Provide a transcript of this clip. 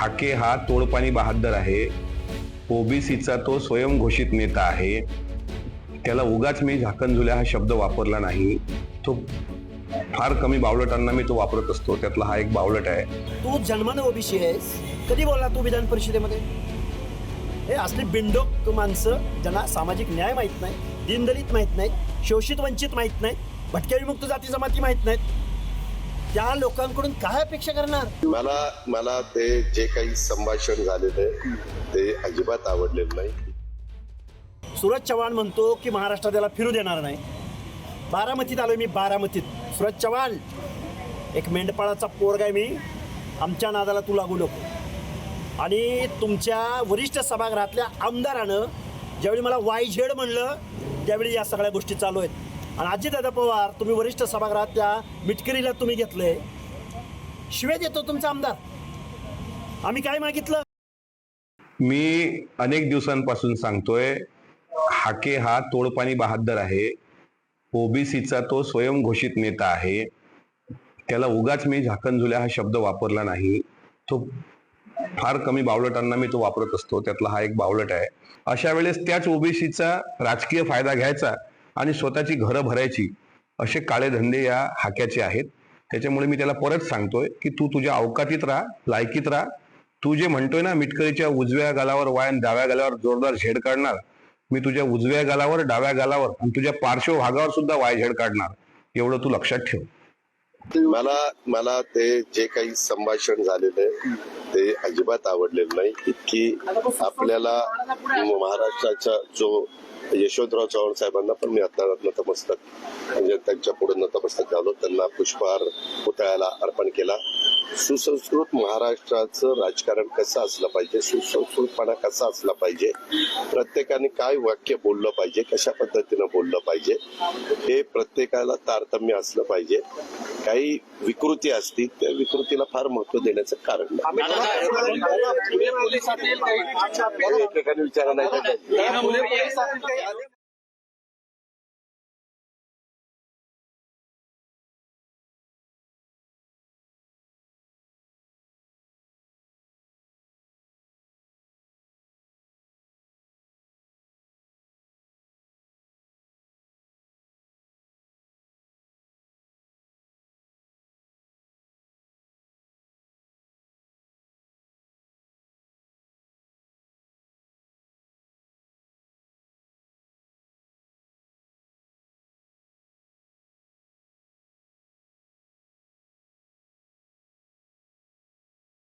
हाके हा तोडपाणी बहादर आहे. ओबीसीचा तो स्वयंघोषित नेता आहे. त्याला उगाच मी झाकणझुल्या हा शब्द वापरला नाही. तो फार कमी बावलटांना मी तो वापरत असतो. त्यातला हा एक बावलट आहे. तू जन्मानं ओबीसी आहेस. कधी बोलला तू विधान परिषदेमध्ये? हे असली बिंडोक माणसं ज्यांना सामाजिक न्याय माहीत नाही दिनदलित माहीत नाही शोषित वंचित माहीत नाही भटक्या विमुक्त जाती जमाती माहीत नाहीत. त्या लोकांकडून काय अपेक्षा करणार? मला मला ते जे काही संभाषण झालेलं आहे ते अजिबात आवडलेलं नाही. सूरज चव्हाण म्हणतो की महाराष्ट्रात त्याला फिरू देणार नाही. बारामतीत आलोय मी बारामतीत. सूरज चव्हाण एक मेंढपाळाचा पोरगा आहे मी. आमच्या नादाला तू लागू नको. आणि तुमच्या वरिष्ठ सभागृहातल्या आमदारानं ज्यावेळी मला वाय झेड म्हणलं त्यावेळी या सगळ्या गोष्टी चालू आहेत. आणि अजितदादा पवार तुम्ही वरिष्ठ सभागृहात त्या मिटकरीला तुम्ही घेतले. शिवाय देतो तुमचा आमदार. आम्ही काय मागितलं? मी अनेक दिवसांपासून सांगतोय हाके हा तोडपाणी बहादर आहे. ओबीसीचा तो स्वयंघोषित नेता आहे. त्याला उगाच मी झाकणझुल्या हा शब्द वापरला नाही. तो फार कमी बावलटांना मी तो वापरत असतो. त्यातला हा एक बावलट आहे. अशा वेळेस त्याच ओबीसीचा राजकीय फायदा घ्यायचा आणि स्वतःची घरं भरायची असे काळे धंदे या हाक्याचे आहेत. त्याच्यामुळे मी त्याला परत सांगतोय की तू तुझ्या अवकातीत राहा लायकीत राहा. तू जे म्हणतोय ना मिटकरीच्या उजव्या गालावर वाय डाव्या गालावर जोरदार झेड काढणार. मी तुझ्या उजव्या गालावर डाव्या गालावर आणि तुझ्या पार्श्वभागावर सुद्धा वाय झेड काढणार. एवढं तू लक्षात ठेव. मला मला ते जे काही संभाषण झालेलं आहे ते अजिबात आवडलेलं नाही. इतकी आपल्याला महाराष्ट्राचा जो यशवंतराव चव्हाण साहेबांना पण मी आता नतमस्तक म्हणजे त्यांच्या पुढे नतमस्तक झालो. त्यांना पुष्पहार पुतळ्याला अर्पण केला. सुसंस्कृत महाराष्ट्राचं राजकारण कसं असलं पाहिजे? सुसंस्कृतपणा कसा असला पाहिजे? प्रत्येकाने काय वाक्य बोललं पाहिजे? कशा पद्धतीनं बोललं पाहिजे? हे प्रत्येकाला तारतम्य असलं पाहिजे. काही विकृती असतील त्या विकृतीला फार महत्त्व देण्याचं कारण विचारा नाही